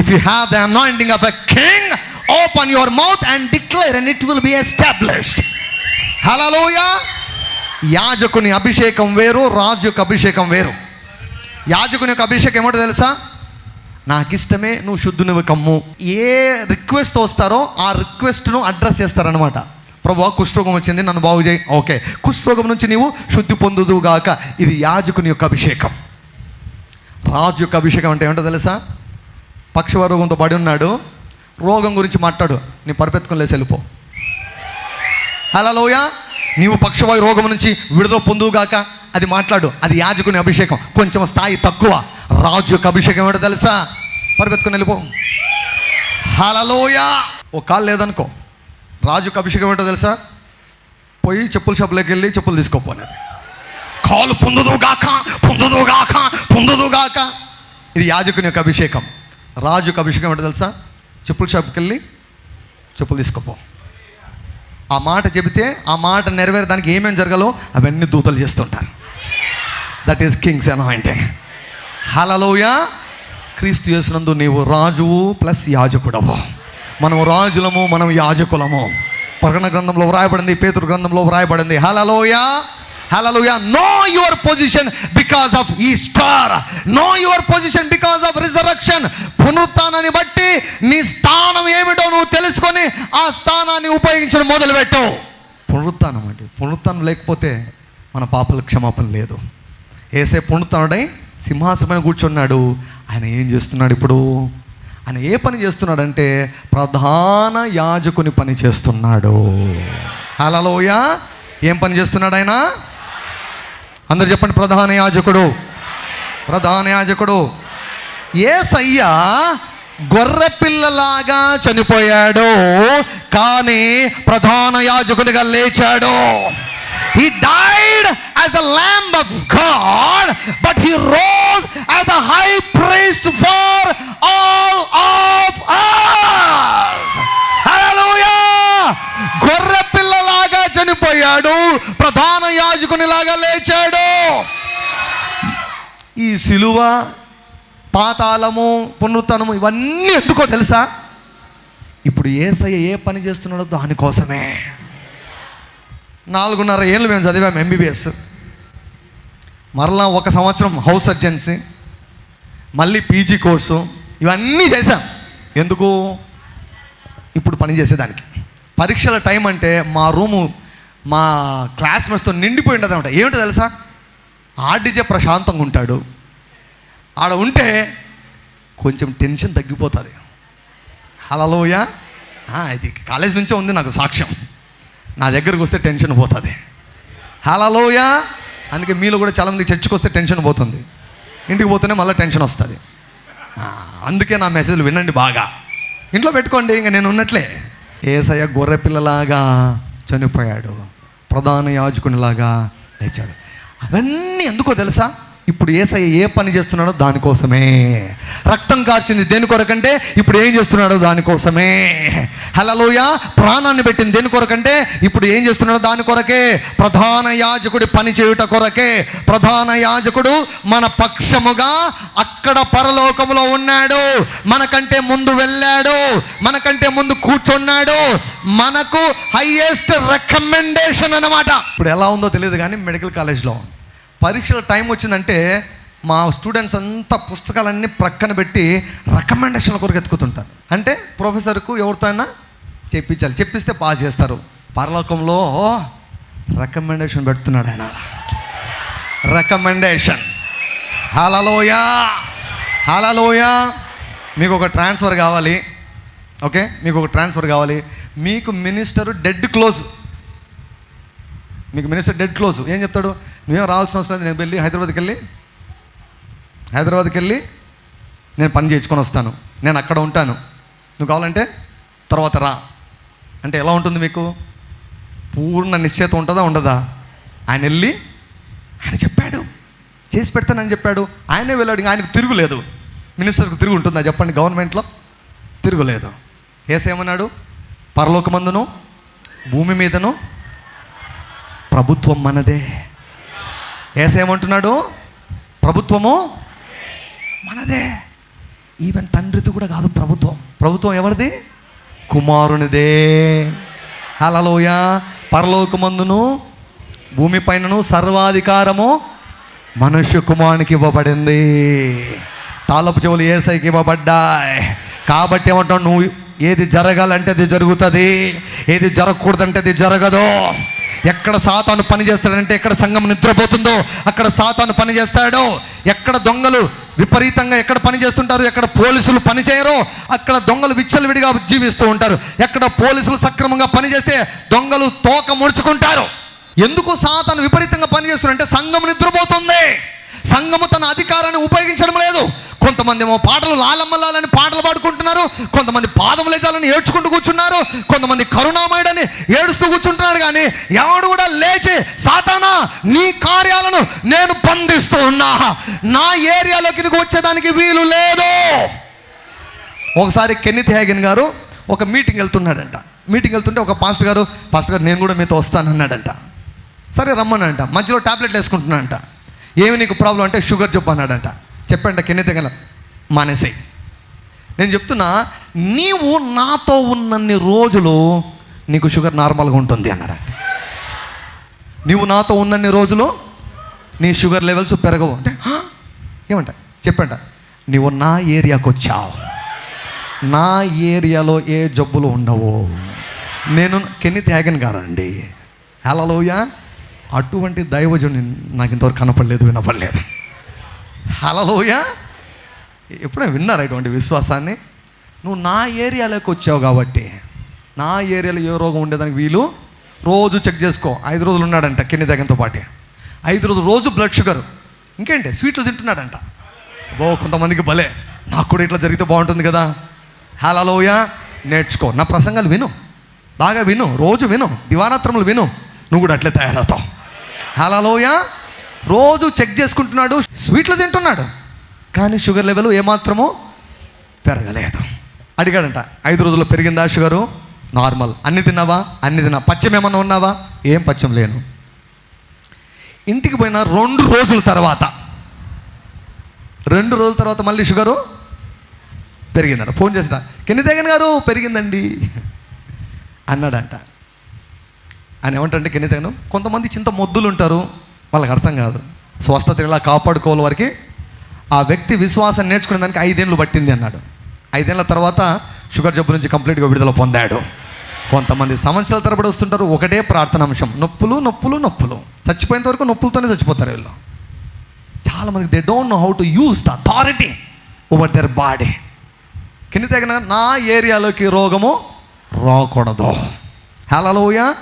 If you have the anointing of a king open your mouth and declare and it will be established హలోయ యాజకుని అభిషేకం వేరు రాజు యొక్క అభిషేకం వేరు. యాజకుని యొక్క అభిషేకం ఏమిటో తెలుసా? నాకు ఇష్టమే నువ్వు శుద్ధునివి కమ్ము. ఏ రిక్వెస్ట్ వస్తారో ఆ రిక్వెస్ట్ను అడ్రస్ చేస్తారనమాట ప్రభు కుష్ఠరోగం వచ్చింది నన్ను బాగు చేయి. ఓకే. కుష్ఠరోగం నుంచి నీవు శుద్ధి పొందుదువు గాక ఇది యాజకుని యొక్క అభిషేకం. రాజు యొక్క అభిషేకం అంటే ఏమిటో తెలుసా? పక్షవ రోగంతో పడి ఉన్నాడు. రోగం గురించి మాట్లాడు. నీ పరిపెత్తుకొని లేసి వెళ్ళిపో. లోయ నీవు పక్షవాయు రోగం నుంచి విడుదల పొందువుగాక అది మాట్లాడు. అది యాజకుని అభిషేకం. కొంచెం స్థాయి తక్కువ. రాజు యొక్క అభిషేకం ఏమిటో తెలుసా? పరిపెత్తుకుని వెళ్ళిపో. హలలోయ ఓ కాలు లేదనుకో. రాజు యొక్క అభిషేకం ఏంటో తెలుసా? పోయి చెప్పుల షాపులోకి వెళ్ళి చెప్పులు తీసుకోపోనేది కాలు పొందుదుగాక పొందుదుగాక పొందుదుగాక ఇది యాజకుని యొక్క అభిషేకం. రాజుకు అభిషేకం ఏంటో తెలుసా? చెప్పుల షాప్కి వెళ్ళి చెప్పులు తీసుకుపో. ఆ మాట చెబితే ఆ మాట నెరవేరడానికి ఏమేమి జరగాలో అవన్నీ దూతలు చేస్తుంటారు. దట్ ఈస్ కింగ్స్ అంటే హలలోయ క్రీస్తు చేసినందు నీవు రాజువు ప్లస్ యాజకుడవు. మనము రాజులము మనం యాజకులము. ప్రకటన గ్రంథంలో వ్రాయబడింది పేతురు గ్రంథంలో వ్రాయబడింది. హలలోయ హలలుయా know your position because of Easter know your position because of resurrection పునరుత్నాన్ని బట్టి నీ స్థానం ఏమిటో నువ్వు తెలుసుకొని ఆ స్థానాన్ని ఉపయోగించడం మొదలుపెట్టు. పునరుత్నం అండి పునరుత్నం లేకపోతే మన పాపల క్షమాపణ లేదు. ఏసే పుణుతాడై సింహాసనం కూర్చున్నాడు. ఆయన ఏం చేస్తున్నాడు ఇప్పుడు? ఆయన ఏ పని చేస్తున్నాడంటే ప్రధాన యాజకుని పని చేస్తున్నాడు. అలలోయ ఏం పని చేస్తున్నాడు ఆయన? అందరు చెప్పండి ప్రధాన యాజకుడు. ప్రధాన యాజకుడు. ఏసయ్య గొర్రె పిల్లలాగా చనిపోయాడు కానీ ప్రధాన యాజకునిగా లేచాడు. He died as the lamb of God but he rose as the high priest for all of గొర్రె పిల్లలాగా చనిపోయాడు ప్రధాన యాజకునిలాగా లేచాడు ఈ సిలువ పాతాళము పునరుత్నము ఇవన్నీ ఎందుకో తెలుసా? ఇప్పుడు ఏసయ్య ఏ పని చేస్తున్నాడో దానికోసమే. నాలుగున్నర ఏళ్ళు మేము చదివాము ఎంబీబీఎస్ మరలా ఒక సంవత్సరం హౌస్ సర్జెన్సీ మళ్ళీ పీజీ కోర్సు ఇవన్నీ చేశాం. ఎందుకు? ఇప్పుడు పని చేసేదానికి. పరీక్షల టైం అంటే మా రూము మా క్లాస్మేట్స్తో నిండిపోయి ఉంటుంది అనమాట ఏమిటో తెలుసా? ఆర్డీజే ప్రశాంతంగా ఉంటాడు. ఆడ ఉంటే కొంచెం టెన్షన్ తగ్గిపోతుంది. హలోయ ఇది కాలేజ్ నుంచే ఉంది నాకు సాక్ష్యం. నా దగ్గరకు వస్తే టెన్షన్ పోతుంది. హలోయ అందుకే మీలో కూడా చాలామంది చర్చికి వస్తే టెన్షన్ పోతుంది. ఇంటికి పోతేనే మళ్ళీ టెన్షన్ వస్తుంది. అందుకే నా మెసేజ్లు వినండి బాగా. ఇంట్లో పెట్టుకోండి ఇంకా నేను ఉన్నట్లే. ఏసయ్య గొర్రె పిల్లలాగా చనిపోయాడు. ప్రధాన యాజకునిలాగా లేచాడు. అవన్నీ ఎందుకో తెలుసా? ఇప్పుడు ఏసయ్య ఏ పని చేస్తున్నాడో దానికోసమే. రక్తం కార్చింది దేని కొరకంటే ఇప్పుడు ఏం చేస్తున్నాడో దానికోసమే. హలలోయ ప్రాణాన్ని పెట్టింది దేని కొరకంటే ఇప్పుడు ఏం చేస్తున్నాడో దాని కొరకే. ప్రధాన యాజకుడి పని చేయుట కొరకే. ప్రధాన యాజకుడు మన పక్షముగా అక్కడ పరలోకములో ఉన్నాడు. మనకంటే ముందు వెళ్ళాడు. మనకంటే ముందు కూర్చున్నాడు. మనకు హైయెస్ట్ రికమెండేషన్ అన్నమాట. ఇప్పుడు ఎలా ఉందో తెలియదు కానీ మెడికల్ కాలేజ్లో పరీక్షల టైం వచ్చిందంటే మా స్టూడెంట్స్ అంతా పుస్తకాలన్నీ ప్రక్కన పెట్టి రికమెండేషన్ల కొరకు ఎత్తుకుతుంటారు. అంటే ప్రొఫెసర్కు ఎవరితో అయినా చెప్పించాలి. చెప్పిస్తే పాస్ చేస్తారు. పరలోకంలో రికమెండేషన్ పెడుతున్నాడు ఆయన. రికమెండేషన్ హలలోయా హలలోయా మీకు ఒక ట్రాన్స్ఫర్ కావాలి. ఓకే మీకు ఒక ట్రాన్స్ఫర్ కావాలి. మీకు మినిస్టర్ డెడ్ క్లోజ్ మీకు మినిస్టర్ డెడ్ క్లోజ్ ఏం చెప్తాడు? నువ్వేం రావాల్సిన అవసరం లేదు. నేను వెళ్ళి హైదరాబాద్కి వెళ్ళి హైదరాబాద్కి వెళ్ళి నేను పని చేయించుకొని వస్తాను. నేను అక్కడ ఉంటాను. నువ్వు కావాలంటే తర్వాత రా. అంటే ఎలా ఉంటుంది మీకు? పూర్ణ నిశ్చేత ఉంటుందా ఉండదా? ఆయన వెళ్ళి ఆయన చెప్పాడు. చేసి పెడతానని చెప్పాడు. ఆయనే వెళ్ళాడు. ఇంకా ఆయనకు తిరుగులేదు. మినిస్టర్కు తిరుగు ఉంటుందా చెప్పండి. గవర్నమెంట్లో తిరుగులేదు. ఏసేమన్నాడు? పరలోకమందును భూమి మీదను ప్రభుత్వం మనదే. ఏసేమంటున్నాడు ప్రభుత్వము మనదే. ఈవెన్ తండ్రిది కూడా కాదు ప్రభుత్వం. ప్రభుత్వం ఎవరిది? కుమారునిదే. హలలోయ పరలోకమందును భూమిపైనను సర్వాధికారము మనుష్య కుమారునికి ఇవ్వబడింది. తాలపు చెవులు ఏసైకి ఇవ్వబడ్డాయి. కాబట్టి ఏమంటావు నువ్వు ఏది జరగాలంటే అది జరుగుతుంది. ఏది జరగకూడదంటే అది జరగదు. ఎక్కడ సాతాను పని చేస్తాడంటే ఎక్కడ సంఘం నిద్రపోతుందో అక్కడ సాతాను పనిచేస్తాడో ఎక్కడ దొంగలు విపరీతంగా ఎక్కడ పని చేస్తుంటారు ఎక్కడ పోలీసులు పని చేయరో అక్కడ దొంగలు విచ్చలవిడిగా జీవిస్తూ ఉంటారు. ఎక్కడ పోలీసులు సక్రమంగా పనిచేస్తే దొంగలు తోక ముడుచుకుంటారు. ఎందుకు సాతాను విపరీతంగా పనిచేస్తున్నారంటే సంఘం నిద్రపోతుంది. సంఘము తన అధికారాన్ని ఉపయోగించడం లేదు. కొంతమంది ఏమో పాటలు లాలమ్మలాలని పాటలు పాడుకుంటున్నారు. కొంతమంది పాదములేజాలని ఏడ్చుకుంటూ కూర్చున్నారు. కొంతమంది కరుణామయుడని ఏడుస్తూ కూర్చుంటున్నాడు కానీ ఎవడు కూడా లేచి సాతానా నీ కార్యాలను నేను బంధిస్తూ ఉన్నా. నా ఏరియాలోకి నీకు వచ్చేదానికి వీలు లేదు. ఒకసారి కెన్నిత్ హ్యాగన్ గారు ఒక మీటింగ్ వెళ్తున్నాడంట. మీటింగ్ వెళ్తుంటే ఒక పాస్టర్ గారు పాస్టర్ గారు నేను కూడా మీతో వస్తాను అన్నాడంట సరే రమ్మనంట. మధ్యలో ట్యాబ్లెట్లు వేసుకుంటున్నాడంట. ఏమి నీకు ప్రాబ్లం అంటే షుగర్ చెప్పు అన్నాడంట. చెప్పండి కెన్నిత్ హ్యాగన్ మానేసాయి. నేను చెప్తున్నా నీవు నాతో ఉన్నన్ని రోజులు నీకు షుగర్ నార్మల్గా ఉంటుంది అన్నాడు. నీవు నాతో ఉన్నన్ని రోజులు నీ షుగర్ లెవెల్స్ పెరగవు. అంటే ఏమంట? చెప్పంట. నీవు నా ఏరియాకు వచ్చావు. నా ఏరియాలో ఏ జబ్బులు ఉండవు. నేను కెన్ని త్యాగన్ గానండి హలోయా అటువంటి దైవజుని నాకు ఇంతవరకు కనపడలేదు వినపడలేదు. హలోయ ఎప్పుడైనా విన్నారా ఇటువంటి విశ్వాసాన్ని? నువ్వు నా ఏరియాలోకి వచ్చావు కాబట్టి నా ఏరియాలో ఏ రోగం ఉండేదానికి వీలు? రోజు చెక్ చేసుకో. ఐదు రోజులు ఉన్నాడంట కిన్ని దగ్గరతో పాటే. ఐదు రోజులు రోజు బ్లడ్ షుగర్ ఇంకేంటి? స్వీట్లు తింటున్నాడంట. బో కొంతమందికి భలే. నాకు కూడా ఇట్లా జరిగితే బాగుంటుంది కదా. హలోయ నేర్చుకో. నా ప్రసంగాలు విను. బాగా విను. రోజు విను. దివారాత్రములు విను. నువ్వు కూడా అట్లే తయారవుతావు. హలోయ రోజు చెక్ చేసుకుంటున్నాడు స్వీట్లు తింటున్నాడు కానీ షుగర్ లెవెల్ ఏమాత్రమో పెరగలేదు. అడిగాడంట ఐదు రోజుల్లో పెరిగిందా షుగరు? నార్మల్. అన్ని తిన్నావా? అన్ని తిన్నా. పచ్చం ఏమన్నా ఉన్నావా? ఏం పచ్చం లేను. ఇంటికి పోయిన రెండు రోజుల తర్వాత రెండు రోజుల తర్వాత మళ్ళీ షుగరు పెరిగిందంట. ఫోన్ చేసిన కెన్ని తెగన్ గారు పెరిగిందండి. అన్నాడంట. ఆయన ఏమంటే కింది కొంతమంది చింత మొద్దులు ఉంటారు వాళ్ళకి అర్థం కాదు. స్వస్థత ఇలా కాపాడుకోవాలి వారికి? ఆ వ్యక్తి విశ్వాసం నేర్చుకునే దానికి ఐదేళ్ళు పట్టింది అన్నాడు. ఐదేళ్ళ తర్వాత షుగర్ జబ్బు నుంచి కంప్లీట్గా విడుదల పొందాడు. కొంతమంది సంవత్సరాల తరబడి వస్తుంటారు ఒకటే ప్రార్థన అంశం. నొప్పులు నొప్పులు నొప్పులు. చచ్చిపోయేంత వరకు నొప్పులతోనే చచ్చిపోతారు వీళ్ళు. చాలామంది they don't know how to use the authority over their body కింద తగిన నా ఏరియాలోకి రోగము రాకూడదు. హలలోయ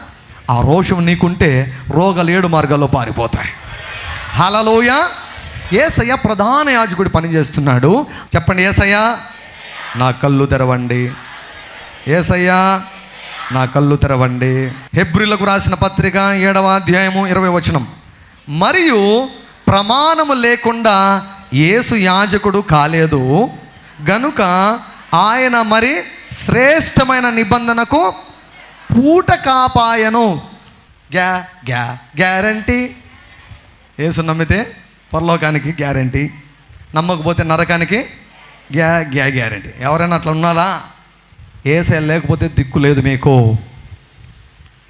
ఆ రోషం నీకుంటే రోగాలు ఏడు మార్గాల్లో పారిపోతాయి. హలలోయ ఏసయ్య ప్రధాన యాజకుడు పని చేస్తున్నాడు చెప్పండి ఏసయ్య నా కళ్ళు తెరవండి. ఏసయ్యా నా కళ్ళు తెరవండి. హెబ్రిలకు రాసిన పత్రిక ఏడవ అధ్యాయము ఇరవై వచనం. మరియు ప్రమాణము లేకుండా యేసు యాజకుడు కాలేదు. గనుక ఆయన మరి శ్రేష్టమైన నిబంధనకు పూట కాపాయను. గ్యా గ్యా గ్యారంటీ. ఏసు నమ్మితే పరలోకానికి గ్యారంటీ. నమ్మకపోతే నరకానికి గ్యా గ్యా గ్యారంటీ. ఎవరైనా అట్లా ఉన్నారా? ఏసై లేకపోతే దిక్కు లేదు మీకు.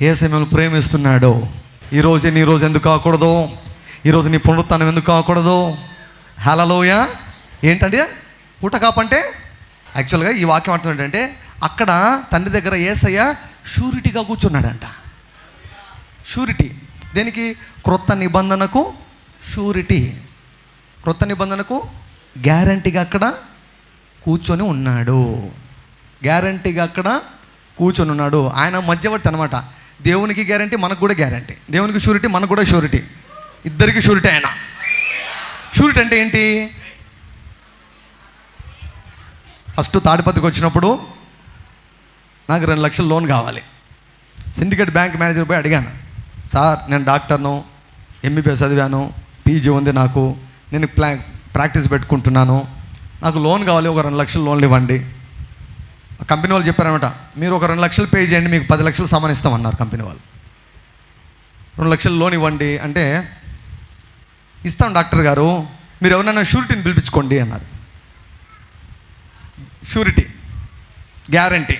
ఏసై మిమ్మల్ని ప్రేమిస్తున్నాడు. ఈరోజే నీ రోజు ఎందుకు కాకూడదు? ఈరోజు నీ పునరుత్నం ఎందుకు కాకూడదు? హలలోయ ఏంటంటే పూట కాపంటే యాక్చువల్గా ఈ వాక్యం అర్థం ఏంటంటే అక్కడ తండ్రి దగ్గర ఏసయ్య షూరిటీగా కూర్చున్నాడంట. షూరిటీ. దేనికి? క్రొత్త నిబంధనకు షూరిటీ. క్రొత్త నిబంధనకు గ్యారంటీగా అక్కడ కూర్చొని ఉన్నాడు. గ్యారంటీగా అక్కడ కూర్చొని ఉన్నాడు. ఆయన మధ్యవర్తి అనమాట దేవునికి గ్యారంటీ మనకు కూడా గ్యారంటీ. దేవునికి షూరిటీ మనకు కూడా షూరిటీ. ఇద్దరికి షూరిటీ ఆయన. షూరిటీ అంటే ఏంటి? ఫస్ట్ తాడిపత్రికి వచ్చినప్పుడు నాకు రెండు లక్షలు లోన్ కావాలి. సిండికేట్ బ్యాంక్ మేనేజర్ పోయి అడిగాను సార్ నేను డాక్టర్ను ఎంబీబీఎస్ చదివాను పీజీ ఉంది నాకు నేను ప్లా ప్రాక్టీస్ పెట్టుకుంటున్నాను నాకు లోన్ కావాలి ఒక రెండు లక్షలు లోన్లు ఇవ్వండి. ఆ కంపెనీ వాళ్ళు చెప్పారనమాట మీరు ఒక రెండు లక్షలు పే చేయండి మీకు పది లక్షలు సమానిస్తామన్నారు కంపెనీ వాళ్ళు. రెండు లక్షలు లోన్ ఇవ్వండి అంటే ఇస్తాం డాక్టర్ గారు మీరు ఎవరైనా షూరిటీని పిలిపించుకోండి అన్నారు. Surety guarantee.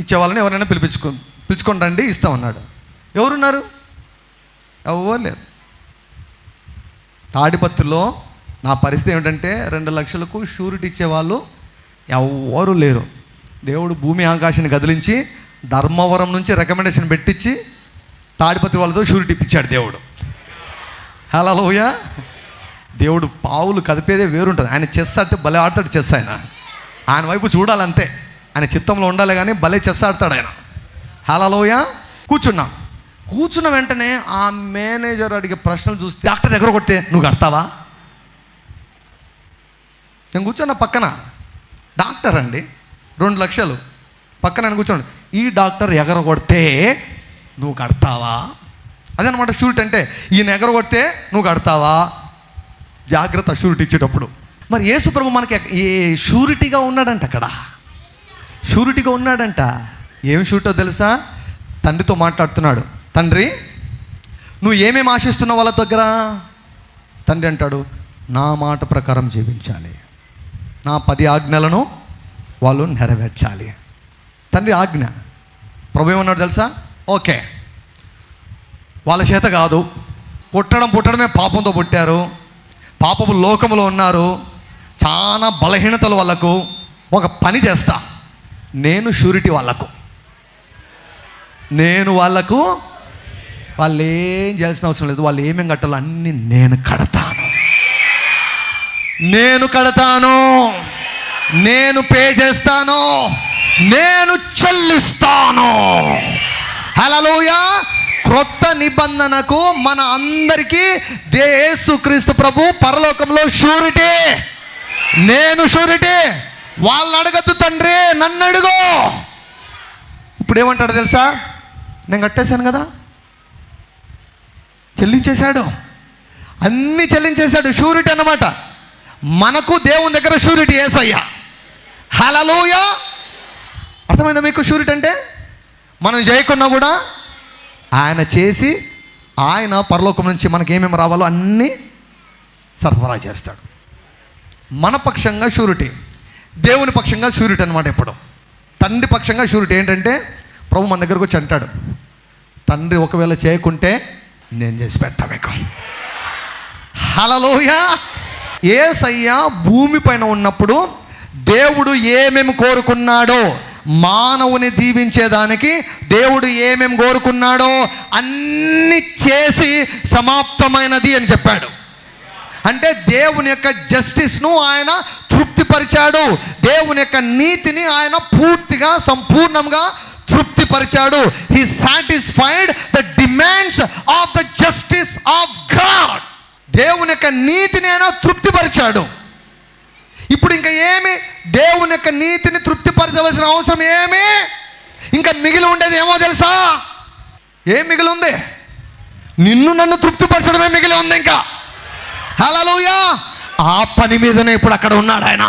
ఇచ్చేవాళ్ళని ఎవరైనా పిలిపించుకో పిలుచుకొని రండి ఇస్తామన్నాడు. ఎవరున్నారు? ఎవరు లేరు. తాడిపత్రిలో నా పరిస్థితి ఏమిటంటే రెండు లక్షలకు షూరిటీ ఇచ్చేవాళ్ళు ఎవ్వరు లేరు. దేవుడు భూమి ఆకాశాన్ని కదిలించి ధర్మవరం నుంచి రికమెండేషన్ పెట్టించి తాడిపత్రి వాళ్ళతో షూరిటీ ఇప్పించాడు దేవుడు. హలోయ దేవుడు పావులు కదిపేదే వేరుంటుంది. ఆయన చెస్ అంటే భలే ఆడతాడు చెస్ ఆయన. ఆయన వైపు చూడాలంతే. ఆయన చిత్తంలో ఉండాలి కానీ భలే చెస్ ఆడతాడు ఆయన. హలలోయ కూర్చున్నాం. కూర్చున్న వెంటనే ఆ మేనేజర్ అడిగే ప్రశ్నలు చూస్తే డాక్టర్ ఎక్కడ కొడితే నువ్వు కడతావా? నేను కూర్చున్న పక్కన. డాక్టర్ అండి. రెండు లక్షలు. పక్కన ఆయన కూర్చోండి ఈ డాక్టర్ ఎగర కొడితే నువ్వు కడతావా? అదనమాట షూరిటీ అంటే ఈయన ఎగర కొడితే నువ్వు కడతావా? జాగ్రత్త షూరిటీ ఇచ్చేటప్పుడు. మరి యేసు ప్రభు మనకి ఏ షూరిటీగా ఉన్నాడంట అక్కడ. షూరిటీగా ఉన్నాడంట. ఏం షూరిటో తెలుసా? తండ్రితో మాట్లాడుతున్నాడు. తండ్రి నువ్వు ఏమేమి ఆశిస్తున్నావు వాళ్ళ దగ్గర? తండ్రి అంటాడు నా మాట ప్రకారం జీవించాలి. నా పది ఆజ్ఞలను వాళ్ళు నెరవేర్చాలి. తండ్రి ఆజ్ఞ. ప్రభు ఏమన్నాడు తెలుసా? ఓకే. వాళ్ళ చేత కాదు. పుట్టడం పుట్టడమే పాపంతో పుట్టారు. పాపపు లోకములో ఉన్నారు. చాలా బలహీనతలు వాళ్ళకు. ఒక పని చేస్తా. నేను షూరిటీ వాళ్ళకు. నేను వాళ్ళకు వాళ్ళు ఏం చేయాల్సిన అవసరం లేదు వాళ్ళు ఏమేం కట్టాలో అన్నీ నేను కడతాను. నేను కడతాను. నేను పే చేస్తాను. నేను చెల్లిస్తాను. హలలోయా క్రొత్త నిబంధనకు మన అందరికీ దేసు క్రీస్తు ప్రభు పరలోకంలో షూరిటీ. నేను షూరిటీ. వాళ్ళని అడగద్దు తండ్రి నన్ను అడుగు ఇప్పుడు ఏమంటాడు తెలుసా? నేను కట్టేశాను కదా. చెల్లించేశాడు. అన్నీ చెల్లించేశాడు. షూరిటీ అనమాట మనకు దేవుని దగ్గర షూరిటీ ఏసయ్యా. హలలోయ అర్థమైందా మీకు షూరిటీ అంటే? మనం చేయకున్నా కూడా ఆయన చేసి ఆయన పరలోకం నుంచి మనకి ఏమేమి రావాలో అన్నీ సరఫరా చేస్తాడు. మన పక్షంగా షూరిటీ. దేవుని పక్షంగా సూర్యుడు అనమాట ఇప్పుడు తండ్రి పక్షంగా సూర్యుడు ఏంటంటే ప్రభు మన దగ్గరకు వచ్చి అంటాడు తండ్రి ఒకవేళ చేయకుంటే నేను చేసి పెడతా మీకు. హలలోయ ఏసయ్య భూమి పైన ఉన్నప్పుడు దేవుడు ఏమేమి కోరుకున్నాడో మానవుని దీవించేదానికి దేవుడు ఏమేమి కోరుకున్నాడో అన్ని చేసి సమాప్తమైనది అని చెప్పాడు. అంటే దేవుని యొక్క జస్టిస్ను ఆయన తృప్తిపరిచాడు. దేవుని యొక్క నీతిని ఆయన పూర్తిగా సంపూర్ణంగా తృప్తిపరిచాడు. He satisfied the demands of the justice of God దేవుని యొక్క నీతిని ఆయన తృప్తిపరిచాడు. ఇప్పుడు ఇంకా ఏమి? దేవుని యొక్క నీతిని తృప్తిపరచవలసిన అవసరం ఏమి? ఇంకా మిగిలి ఉండేది ఏమో తెలుసా? ఏం మిగిలి ఉంది? నిన్ను నన్ను తృప్తిపరచడమే మిగిలి ఉంది ఇంకా. హలలుయా ఆ పని మీదనే ఇప్పుడు అక్కడ ఉన్నాడు ఆయన.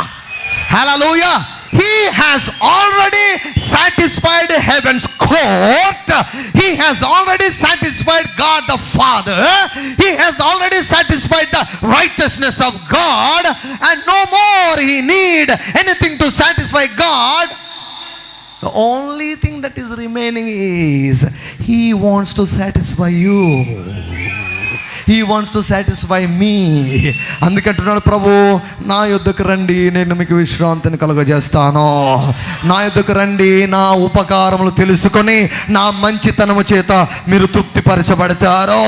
హలలుయా he has already satisfied heaven's court he has already satisfied God the father he has already satisfied the righteousness of God and no more he need anything to satisfy God The only thing that is remaining is He wants to satisfy you. He wants to satisfy me అందుకంటున్నాడు ప్రభు నా యుద్ధకు రండి నేను మీకు విశ్రాంతిని కలుగజేస్తాను. నా యుద్ధకు రండి నా ఉపకారములు తెలుసుకొని నా మంచితనము చేత మీరు తృప్తిపరచబడతారు.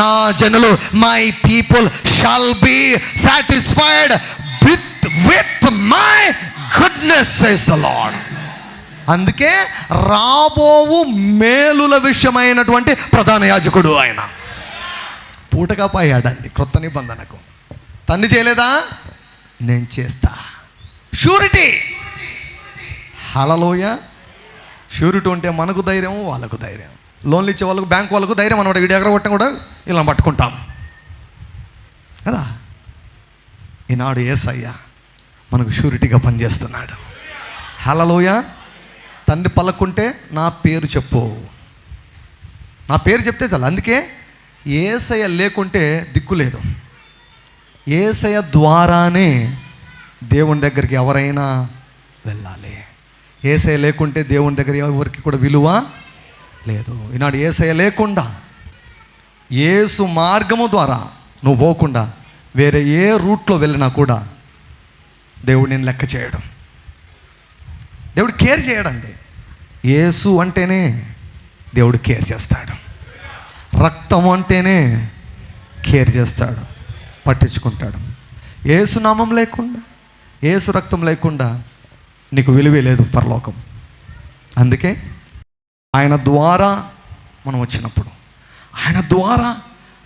నా జనులు my people shall be satisfied with with my goodness is the lord అందుకే రాబోవు మేలుల విషయమైనటువంటి ప్రధాన యాజకుడు ఆయన. పూటగా పోయాడండి క్రొత్త నిబంధనకు. తండ్రి చేయలేదా? నేను చేస్తా. షూరిటీ హలలోయ షూరిటీ ఉంటే మనకు ధైర్యం వాళ్ళకు ధైర్యం. లోన్లు ఇచ్చే వాళ్ళకు బ్యాంక్ వాళ్ళకు ధైర్యం అనమాట వీడి ఎగర కొట్టం కూడా ఇలా పట్టుకుంటాం. కదా? ఈనాడు ఏసయ్య మనకు షూరిటీగా పనిచేస్తున్నాడు. హలలోయ తండ్రి పలకుంటే నా పేరు చెప్పు. నా పేరు చెప్తే చాలు. అందుకే ఏసయ లేకుంటే దిక్కు లేదు. ఏసయ ద్వారానే దేవుని దగ్గరికి ఎవరైనా వెళ్ళాలి. ఏసయ లేకుంటే దేవుని దగ్గర ఎవరికి కూడా విలువ లేదు. ఈనాడు ఏసయ లేకుండా ఏసు మార్గము ద్వారా నువ్వు పోకుండా వేరే ఏ రూట్లో వెళ్ళినా కూడా దేవుడు నేను లెక్క చేయడం. దేవుడు కేర్ చేయడండి. ఏసు అంటేనే దేవుడు కేర్ చేస్తాడు. రక్తం అంటేనే కేర్ చేస్తాడు పట్టించుకుంటాడు. ఏసు నామం లేకుండా ఏసు రక్తం లేకుండా నీకు విలువే లేదు పరలోకం. అందుకే ఆయన ద్వారా మనం వచ్చినప్పుడు ఆయన ద్వారా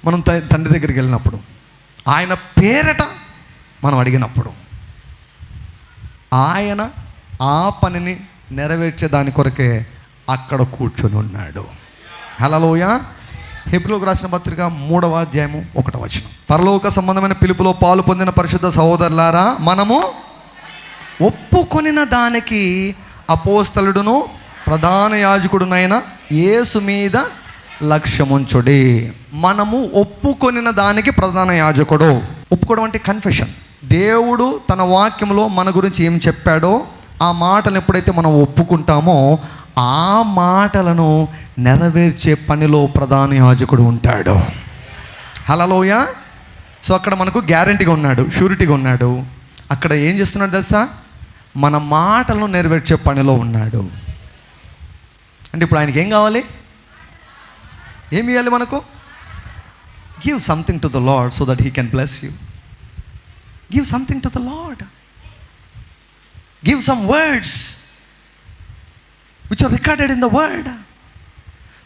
మనం త- తండ్రి దగ్గరికి వెళ్ళినప్పుడు ఆయన పేరట మనం అడిగినప్పుడు ఆయన ఆ పనిని నెరవేర్చే దాని కొరకే అక్కడ కూర్చొని ఉన్నాడు. హలోయా హెబ్రిలోకి రాసిన పత్రిక మూడవ అధ్యాయము ఒకటవ వచనం. పరలోక సంబంధమైన పిలుపులో పాలు పొందిన పరిశుద్ధ సహోదరులారా మనము ఒప్పుకొనిన దానికి అపోస్తలుడును ప్రధాన యాజకుడునైన యేసు మీద లక్ష్యముంచుడి. మనము ఒప్పుకొనిన దానికి ప్రధాన యాజకుడు. ఒప్పుకోవడం అంటే కన్ఫెషన్ దేవుడు తన వాక్యంలో మన గురించి ఏం చెప్పాడో ఆ మాటలు ఎప్పుడైతే మనం ఒప్పుకుంటామో ఆ మాటలను నెరవేర్చే పనిలో ప్రధాన యాజకుడు ఉంటాడు. హలలోయ సో అక్కడ మనకు గ్యారంటీగా ఉన్నాడు షూరిటీగా ఉన్నాడు. అక్కడ ఏం చేస్తున్నాడు తెలుసా? మన మాటలను నెరవేర్చే పనిలో ఉన్నాడు. అంటే ఇప్పుడు ఆయనకి ఏం కావాలి? ఏమి ఇవ్వాలి మనకు? Give something to the lord so that he can bless you give something to the lord give some words which are recorded in the world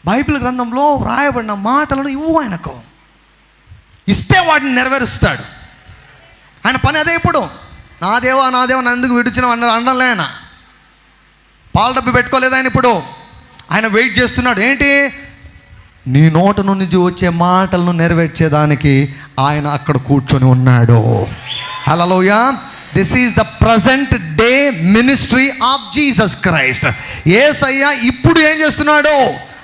Bible గ్రంథంలో వ్రాయబడిన మాటలను ఇవ్వు ఆయనకు. ఇస్తే వాటిని నెరవేరుస్తాడు. ఆయన పని అదే ఇప్పుడు. నా దేవా నా దేవా ఎందుకు విడిచిన అన్న అనలే ఆయన. పాల డబ్బు పెట్టుకోలేదు ఆయన ఇప్పుడు. ఆయన వెయిట్ చేస్తున్నాడు. ఏంటి? నీ నోట నుంచి వచ్చే మాటలను నెరవేర్చేదానికి ఆయన అక్కడ కూర్చొని ఉన్నాడు. హలోయా this is the present day ministry of Jesus Christ ఏసయ్య ఇప్పుడు ఏం చేస్తున్నాడో?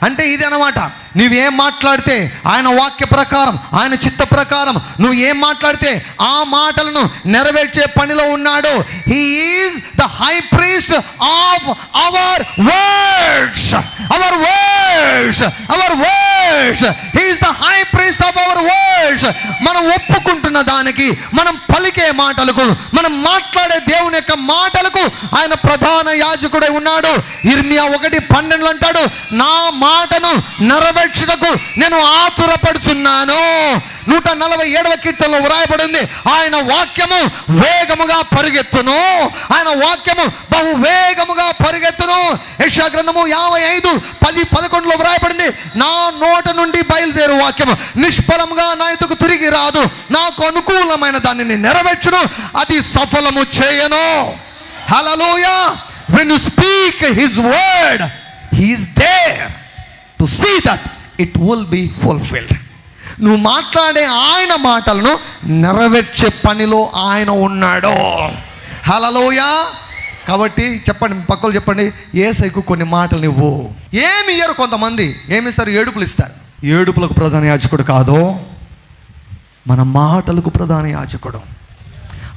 అంటే ఇది అనమాట నువ్వేం మాట్లాడితే ఆయన వాక్య ప్రకారం ఆయన చిత్త ప్రకారం నువ్వు ఏం మాట్లాడితే ఆ మాటలను నెరవేర్చే పనిలో ఉన్నాడు he's the high priest of our words our words our words he's the high priest of our words మనం ఒప్పుకుంటున్న దానికి మనం పలికే మాటలకు మనం మాట్లాడే దేవుని యొక్క మాటలకు ఆయన ప్రధాన యాజకుడై ఉన్నాడు. ఇర్మియా ఒకటి పన్నెండు అంటాడు నా మాటను నెరవేర్చుటకు నేను ఆతురపడుచున్నాను. నూట నలభై ఏడవ కీర్తనలో వ్రాయబడింది ఆయన వాక్యము వేగముగా పరిగెత్తును. ఆయన వాక్యము బహు వేగముగా పరిగెత్తును. యక్షా గ్రంథము యాభై ఐదు పది పదకొండులో వ్రాయబడింది నా నోట నుండి బయలుదేరు వాక్యము. నిష్ఫలముగా నా ఎదుకు తిరిగి రాదు. నాకు అనుకూలమైన దానిని నెరవేర్చును. అది సఫలము చేయను. హలలోయ when you speak his word he's there to see that it will be fulfilled నువ్వు మాట్లాడే ఆయన మాటలను నెరవేర్చే పనిలో ఆయన ఉన్నాడు. హలలోయ కాబట్టి చెప్పండి పక్కలు చెప్పండి ఏ సైకు కొన్ని మాటలు నువ్వు ఏమి ఇయ్యరు కొంతమంది? ఏమి ఇస్తారు? ఏడుపులు ఇస్తారు. ఏడుపులకు ప్రధాన యాచకుడు కాదు మన మాటలకు ప్రధాన యాచకుడు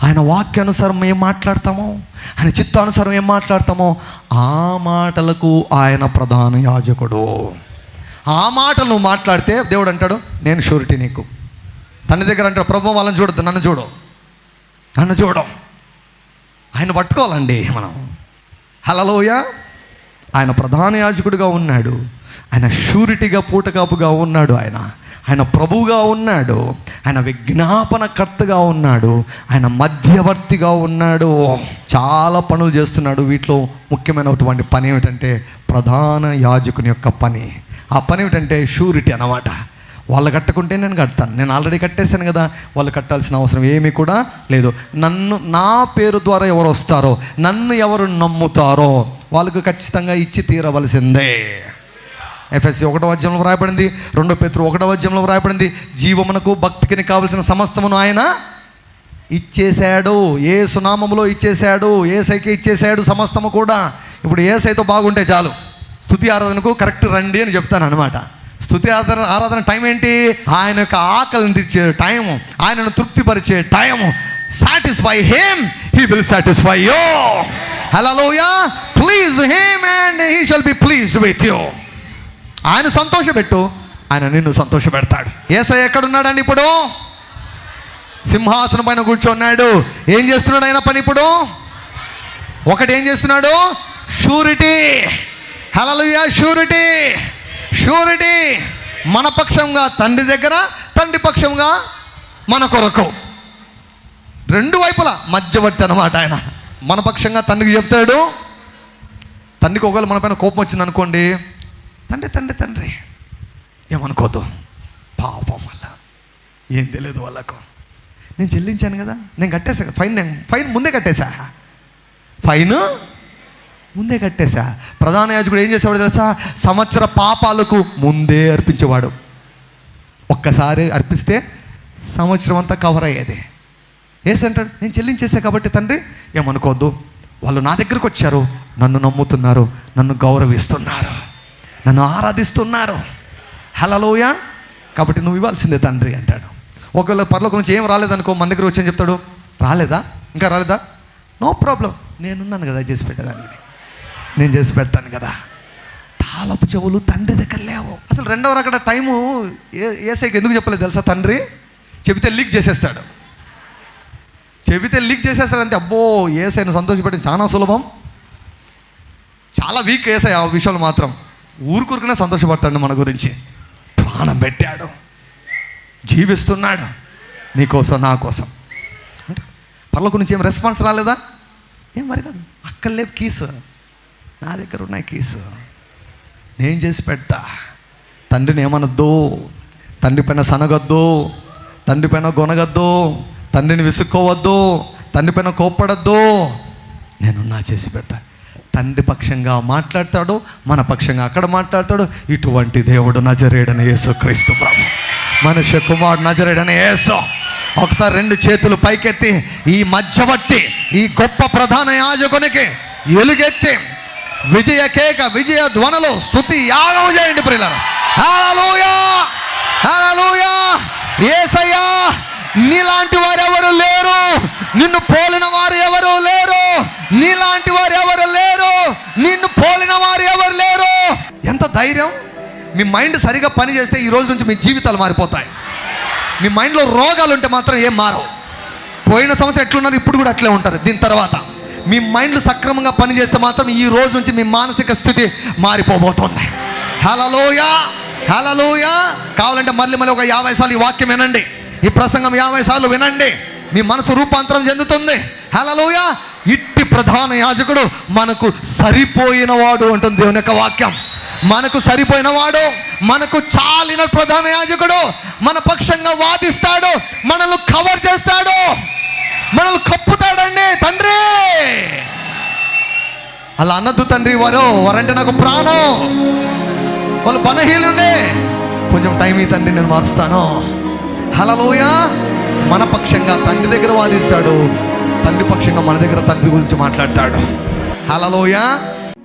ఆయన వాక్యానుసారం ఏం మాట్లాడతామో ఆయన చిత్తానుసారం ఏం మాట్లాడతామో ఆ మాటలకు ఆయన ప్రధాన యాజకుడు. ఆ మాటలు నువ్వు మాట్లాడితే దేవుడు అంటాడు నేను షూరిటీ నీకు. తండ్రి దగ్గర అంటాడు ప్రభు వాళ్ళని చూడద్దు నన్ను చూడు. నన్ను చూడం. ఆయన పట్టుకోవాలండి మనం. హలలోయ ఆయన ప్రధాన యాజకుడిగా ఉన్నాడు. ఆయన షూరిటీగా పూటకాపుగా ఉన్నాడు ఆయన. ఆయన ప్రభువుగా ఉన్నాడు. ఆయన విజ్ఞాపనకర్తగా ఉన్నాడు. ఆయన మధ్యవర్తిగా ఉన్నాడు. చాలా పనులు చేస్తున్నాడు. వీటిలో ముఖ్యమైనటువంటి పని ఏమిటంటే ప్రధాన యాజకుని యొక్క పని. ఆ పని ఏమిటంటే షూరిటీ అన్నమాట. వాళ్ళు కట్టకుంటే నేను కడతాను. నేను ఆల్రెడీ కట్టేశాను కదా. వాళ్ళు కట్టాల్సిన అవసరం ఏమీ కూడా లేదు. నన్ను నా పేరు ద్వారా ఎవరు వస్తారో నన్ను ఎవరు నమ్ముతారో వాళ్ళకు ఖచ్చితంగా ఇచ్చి తీరవలసిందే. ఎఫ్ఎస్సి ఒకటో అధ్యాయంలో వ్రాయబడింది. రెండో పేతురు ఒకటో అధ్యాయంలో వ్రాయబడింది. జీవమునకు భక్తికి కావలసిన సమస్తమును ఆయన ఇచ్చేశాడు. ఏ సునామములో ఇచ్చేశాడు. ఏ సైకి ఇచ్చేశాడు సమస్తము కూడా. ఇప్పుడు ఏ సైతో బాగుంటే చాలు. స్థుతి ఆరాధనకు కరెక్ట్ రండి అని చెప్తాను అనమాట స్థుతి ఆరాధన ఆరాధన టైం ఏంటి? ఆయన యొక్క ఆకలిని తీర్చే టైము ఆయనను తృప్తిపరిచే time satisfy him he will satisfy you హలోయా please him and he shall be pleased with you ఆయన సంతోషపెట్టు ఆయన నిన్ను సంతోషపెడతాడు. ఏసై ఎక్కడున్నాడండి ఇప్పుడు? సింహాసనం పైన కూర్చున్నాడు. ఏం చేస్తున్నాడు ఆయన పని ఇప్పుడు? ఒకటి ఏం చేస్తున్నాడు? షూరిటీ హలలుయా షూరిటీ. షూరిటీ మన పక్షంగా తండ్రి దగ్గర తండ్రి పక్షంగా మన కొరకు. రెండు వైపులా మధ్యవర్తి అనమాట ఆయన. మన పక్షంగా తండ్రికి చెప్తాడు తండ్రికి ఒకవేళ మన పైన కోపం వచ్చింది అనుకోండి తండ్రి తండ్రి తండ్రి ఏమనుకోద్దు. పాపం వల్ల ఏం తెలియదు వాళ్ళకు. నేను చెల్లించాను కదా నేను కట్టేసా కదా, ఫైన్ నేను ఫైన్ ముందే కట్టేశా. ఫైన్ ముందే కట్టేశా. ప్రధాన యాజకుడు ఏం చేసేవాడు తెలుసా? సంవత్సర పాపాలకు ముందే అర్పించేవాడు. ఒక్కసారి అర్పిస్తే సంవత్సరం అంతా కవర్ అయ్యేది. ఏసంటాడు నేను చెల్లించేసా కాబట్టి తండ్రి ఏమనుకోవద్దు. వాళ్ళు నా దగ్గరకు వచ్చారు. నన్ను నమ్ముతున్నారు. నన్ను గౌరవిస్తున్నారు. నన్ను ఆరాధిస్తున్నారు. హలలోయ కాబట్టి నువ్వు ఇవ్వాల్సిందే తండ్రి అంటాడు. ఒకవేళ పర్లోకి నుంచి ఏం రాలేదనుకో మన దగ్గర వచ్చి చెప్తాడు? రాలేదా? ఇంకా రాలేదా? No problem. నేనున్నాను కదా చేసి పెట్టడానికి నేను చేసి పెడతాను కదా. తాళపు చెవులు తండ్రి దగ్గర లేవు. అసలు రెండవ అక్కడ టైము ఏ ఏసైకి ఎందుకు చెప్పలేదు తెలుసా తండ్రి? చెబితే లీక్ చేసేస్తాడు. చెబితే లీక్ చేసేస్తాడంటే అబ్బో ఏసైను సంతోషపెట్టడం చాలా సులభం. చాలా వీక్ ఏసై ఆ విషయంలో మాత్రం. ఊరుకూరుకునే సంతోషపడతాడు మన గురించి. ప్రాణం పెట్టాడు. జీవిస్తున్నాడు. నీకోసం నా కోసం. అంటే పర్లోకి నుంచి ఏం రెస్పాన్స్ రాలేదా? ఏం మరి కాదు. అక్కడ లేవు కీస్. నా దగ్గర ఉన్నాయి కీస్. నేను చేసి పెడతా. తండ్రిని ఏమనొద్దు. తండ్రి పైన సనగొద్దు. తండ్రి పైన గొనగద్దు. తండ్రిని విసుక్కోవద్దు. తండ్రి పైన కోప్పడద్దు. నేను నా చేసి పెడతా. తండ్రి పక్షంగా మాట్లాడతాడు మన పక్షంగా అక్కడ మాట్లాడతాడు. ఇటువంటి దేవుడు నజరేడని యేసు క్రీస్తు ప్రభు. మనుష్య కుమారుడు నజరేడని యేసు. ఒకసారి రెండు చేతులు పైకెత్తి ఈ మధ్యవర్తి ఈ గొప్ప ప్రధాన యాజకునికి ఎలుగెత్తి విజయ కేక విజయ ధ్వనులు స్థుతి యాగం చేయండి ప్రియులారా. హల్లెలూయా! హల్లెలూయా! యేసయ్యా నీలాంటి వారు ఎవరు లేరు? నిన్ను పోలిన వారు ఎవరు లేరు? నీలాంటి వారు ఎవరు లేరు? నిన్ను పోలిన వారు ఎవరు లేరు? ఎంత ధైర్యం! మీ మైండ్ సరిగా పని చేస్తే ఈ రోజు నుంచి మీ జీవితాలు మారిపోతాయి. మీ మైండ్లో రోగాలు ఉంటే మాత్రం ఏం మారవు. పోయిన సంవత్సరం ఎట్లున్నారు ఇప్పుడు కూడా అట్లే ఉంటారు దీని తర్వాత. మీ మైండ్లు సక్రమంగా పనిచేస్తే మాత్రం ఈ రోజు నుంచి మీ మానసిక స్థితి మారిపోబోతుంది. హలలోయా హలలోయా కావాలంటే మళ్ళీ మళ్ళీ ఒక యాభై సార్లు ఈ వాక్యం వినండి. ఈ ప్రసంగం యాభై సార్లు వినండి. మీ మనసు రూపాంతరం చెందుతుంది. హలలోయా ఇట్టి ప్రధాన యాజకుడు మనకు సరిపోయినవాడు అంటుంది దేవుని యొక్క వాక్యం. మనకు సరిపోయినవాడు మనకు చాలిన ప్రధాన యాజకుడు మన పక్షంగా వాదిస్తాడు మనల్ని కవర్ చేస్తాడు. మనల్ని కప్పుతాడండి తండ్రి! అలా అన్నద్దు తండ్రి వారు వారంటే నాకు ప్రాణం. వాళ్ళు బలహీనుండే. కొంచెం టైం ఈ తండ్రి నేను మారుస్తాను. హలలోయ మన పక్షంగా తండ్రి దగ్గర వాదిస్తాడు. తండ్రి పక్షంగా మన దగ్గర తండ్రి గురించి మాట్లాడతాడు. హలలోయ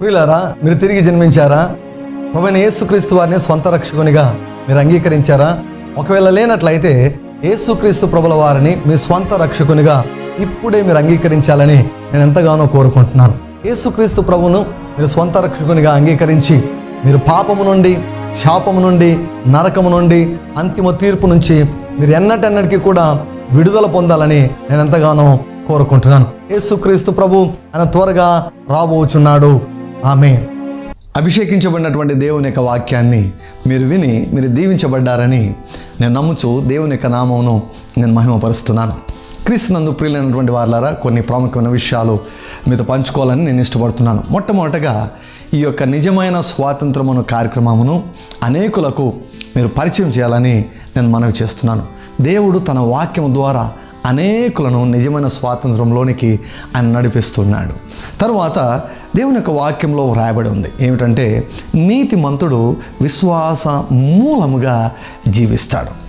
వీళ్ళారా మీరు తిరిగి జన్మించారా? ప్రభుత్వ యేసుక్రీస్తు వారిని స్వంత రక్షకునిగా మీరు అంగీకరించారా? ఒకవేళ లేనట్లయితే యేసుక్రీస్తు ప్రభుల వారిని మీ స్వంత రక్షకునిగా ఇప్పుడే మీరు అంగీకరించాలని నేను ఎంతగానో కోరుకుంటున్నాను. యేసుక్రీస్తు ప్రభును మీరు స్వంత రక్షకునిగా అంగీకరించి మీరు పాపము నుండి శాపము నుండి నరకము నుండి అంతిమ తీర్పు నుంచి మీరు ఎన్నటెన్నటికీ కూడా విడుదల పొందాలని నేను ఎంతగానో కోరుకుంటున్నాను. యేసుక్రీస్తు ప్రభు ఆయన త్వరగా రాబోచున్నాడు. ఆమె అభిషేకించబడినటువంటి దేవుని యొక్క వాక్యాన్ని మీరు విని మీరు దీవించబడ్డారని నేను నమ్ముచు దేవుని యొక్క నామమును నేను మహిమపరుస్తున్నాను. క్రీస్తునందు ప్రియులైనటువంటి వారులారా కొన్ని ప్రాముఖ్యమైన విషయాలు మీతో పంచుకోవాలని నేను ఇష్టపడుతున్నాను. మొట్టమొదటగా ఈ యొక్క నిజమైన స్వాతంత్రమును కార్యక్రమమును అనేకులకు మీరు పరిచయం చేయాలని నేను మనవి చేస్తున్నాను. దేవుడు తన వాక్యం ద్వారా అనేకులను నిజమైన స్వాతంత్రంలోనికి ఆయన నడిపిస్తున్నాడు. తరువాత దేవుని యొక్క వాక్యంలో రాయబడి ఉంది. ఏమిటంటే నీతిమంతుడు విశ్వాస మూలముగా జీవిస్తాడు.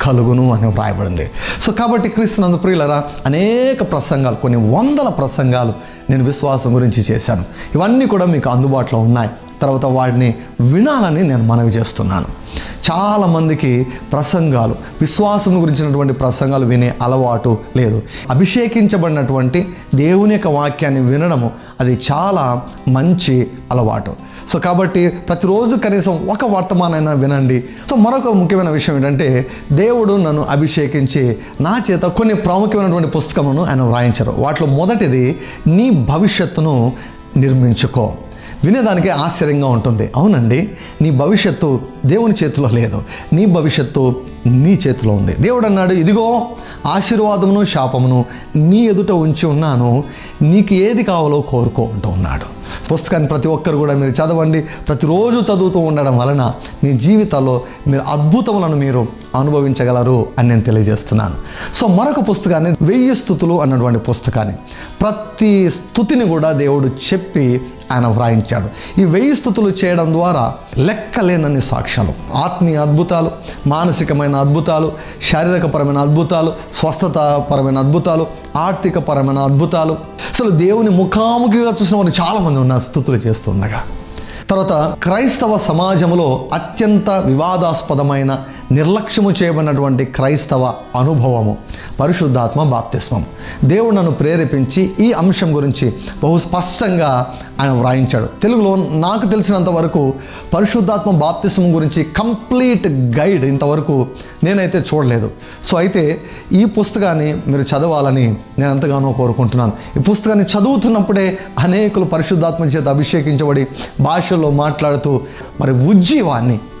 కలుగును అని వ్రాయబడింది సో కాబట్టి క్రీస్తునందు ప్రియులరా అనేక ప్రసంగాలు కొన్ని వందల ప్రసంగాలు నేను విశ్వాసం గురించి చేశాను. ఇవన్నీ కూడా మీకు అందుబాటులో ఉన్నాయి. తర్వాత వాడిని వినాలని నేను మనవి చేస్తున్నాను. చాలామందికి ప్రసంగాలు విశ్వాసం గురించినటువంటి ప్రసంగాలు వినే అలవాటు లేదు. అభిషేకించబడినటువంటి దేవుని యొక్క వాక్యాన్ని వినడము అది చాలా మంచి అలవాటు. సో కాబట్టి ప్రతిరోజు కనీసం ఒక వర్తమానైనా వినండి. సో మరొక ముఖ్యమైన విషయం ఏంటంటే దేవుడు నన్ను అభిషేకించి నా చేత కొన్ని ప్రాముఖ్యమైనటువంటి పుస్తకమును ఆయన వ్రాయించారు. వాటిలో మొదటిది నీ భవిష్యత్తును నిర్మించుకో. వినేదానికి ఆశ్చర్యంగా ఉంటుంది. అవునండి నీ భవిష్యత్తు దేవుని చేతిలో లేదు. నీ భవిష్యత్తు నీ చేతిలో ఉంది. దేవుడు అన్నాడు ఇదిగో ఆశీర్వాదమును శాపమును నీ ఎదుట ఉంచి ఉన్నాను. నీకు ఏది కావాలో కోరుకో అంటూ ఉన్నాడు. పుస్తకాన్ని ప్రతి ఒక్కరు కూడా మీరు చదవండి. ప్రతిరోజు చదువుతూ ఉండడం వలన మీ జీవితాల్లో మీరు అద్భుతములను మీరు అనుభవించగలరు అని నేను తెలియజేస్తున్నాను. సో మరొక పుస్తకాన్ని వెయ్యి స్థుతులు అన్నటువంటి పుస్తకాన్ని ప్రతి స్థుతిని కూడా దేవుడు చెప్పి ఆయన వ్రాయించాడు. ఈ వెయ్యి స్థుతులు చేయడం ద్వారా లెక్కలేనన్ని సాక్ష్యాలు ఆత్మీయ అద్భుతాలు మానసికమైన అద్భుతాలు శారీరకపరమైన అద్భుతాలు స్వస్థతపరమైన అద్భుతాలు ఆర్థికపరమైన అద్భుతాలు. అసలు దేవుని ముఖాముఖిగా చూసిన వారు చాలామంది ఉన్నారు స్థుతులు చేస్తుండగా తర్వాత క్రైస్తవ సమాజంలో అత్యంత వివాదాస్పదమైన నిర్లక్ష్యము చేయబడినటువంటి క్రైస్తవ అనుభవము పరిశుద్ధాత్మ బాప్తిస్మం దేవుడు నన్ను ప్రేరేపించి ఈ అంశం గురించి బహు స్పష్టంగా ఆయన వ్రాయించాడు. తెలుగులో నాకు తెలిసినంత వరకు పరిశుద్ధాత్మ బాప్తిసం గురించి కంప్లీట్ గైడ్ ఇంతవరకు నేనైతే చూడలేదు. సో అయితే ఈ పుస్తకాన్ని మీరు చదవాలని నేను ఎంతగానో కోరుకుంటున్నాను. ఈ పుస్తకాన్ని చదువుతున్నప్పుడే అనేకులు పరిశుద్ధాత్మ చేత అభిషేకించబడి భాషల్లో మాట్లాడుతూ మరి ఉజ్జీవాన్ని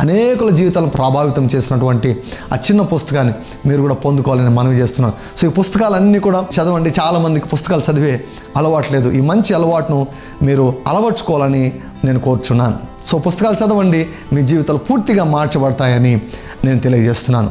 అనేకుల జీవితాలను ప్రభావితం చేసినటువంటి ఆ చిన్న పుస్తకాన్ని మీరు కూడా పొందుకోవాలని మనవి చేస్తున్నాను. సో ఈ పుస్తకాలన్నీ కూడా చదవండి. చాలామందికి పుస్తకాలు చదివే అలవాటు లేదు. ఈ మంచి అలవాటును మీరు అలవర్చుకోవాలని నేను కోరుచున్నాను. సో పుస్తకాలు చదవండి. మీ జీవితాలు పూర్తిగా మార్చబడతాయని నేను తెలియజేస్తున్నాను.